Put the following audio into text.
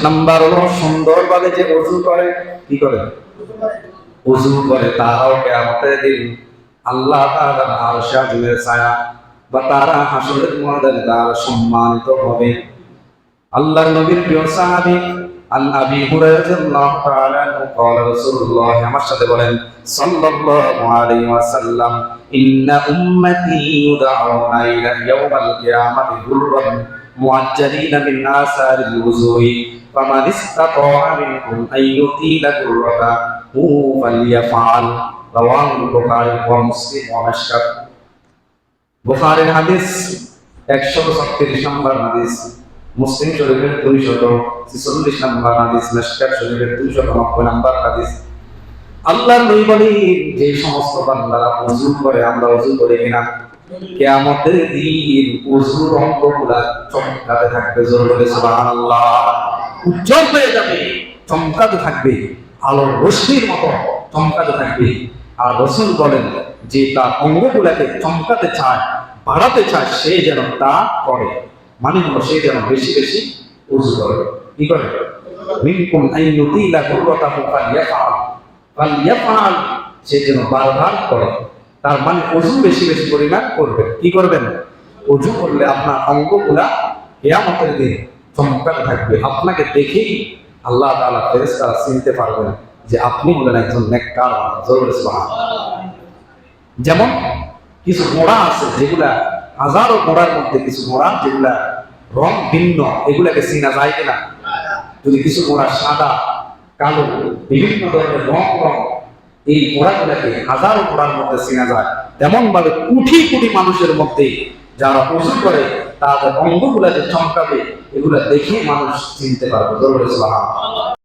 Number হলো সুন্দরভাবে যে অজু করে কি করে অজু করে তারাও কেয়ামতের দিন আল্লাহ তাআলার আরশে আজিমের ছায়া বা তারা হাসরের ময়দানে তারা সম্মানিত হবে আল্লাহর নবীর প্রিয় সাহাবী আন আবি হুরায়রা রাদিয়াল্লাহু তাআলা আনহু قال রাসূলুল্লাহ আমার সাথে বলেন সাল্লাল্লাহু আলাইহি ওয়াসাল্লাম ইন্না উম্মতি ইউদআউনা ইলা ইয়াউমাল কিয়ামাতি গুররান আসারিল উযুই ফামান ইসতাতাআ মিনকুম আন ইউতিলা গুররাতাহু ফালইয়াফআল রাওয়াহুল বুখারী ওয়া মুসলিম ওয়া মাশকাত বুখারীর হাদিস 136 নম্বর হাদিস, মুসলিম শরীফের দুইশত ছেচল্লিশ নম্বর হাদিস মেশকাত শরীফের দুইশত নব্বই নম্বর হাদিস। আল্লাহর নবী বলি, যে সমস্ত বান্দারা উজু করে, আমরা উজু করি কিনা? কেয়ামতের দিন উজুর অঙ্গগুলা চমকাতে থাকবে, জোর বলে সুবহানাল্লাহ। উজ্জ্বল হয়ে যাবে, চমকাতে থাকবে, আলোর রশ্মির মতো চমকাতে থাকবে। আর রসুল বলেন, যে তার অঙ্গগুলাকে চমকাতে চায়, বাড়াতে চায়, সে যেন তা করে। মানে হলো, সে যেন বেশি বেশি উজু করে। কি করে? মিনকুম আইনুতিলা কুররাতাহু ফালিয়াফআল। ফালিয়াফআল, সে যেন বারবার করে। তার মানে অজু বেশি বেশি পরিমাণ করবে কি করবেন? অজু করলে আপনার অঙ্গগুলা কিয়ামতের দিন চমকাতে থাকবে। আপনাকে দেখেই আল্লাহ তাআলা ফেরেশতারা চিনতে পারবেন যে আপনি হলেন একজন নেককার যেমন কিছু ঘোড়া আছে যেগুলা হাজারো ঘোড়ার মধ্যে কিছু ঘোড়া যেগুলা রং ভিন্ন, এগুলাকে চিনা যায় কিনা? যদি কিছু ঘোড়া সাদা, কালো, বিভিন্ন ধরনের রং রং, এই ঘোড়াগুলাকে হাজারো ঘোড়ার মধ্যে চিনা যায়। তেমন ভাবে কোটি কোটি মানুষের মধ্যে যারা পশু করে তাদের অঙ্গগুলা যে চমকাবে এগুলা দেখে মানুষ চিনতে পারবে।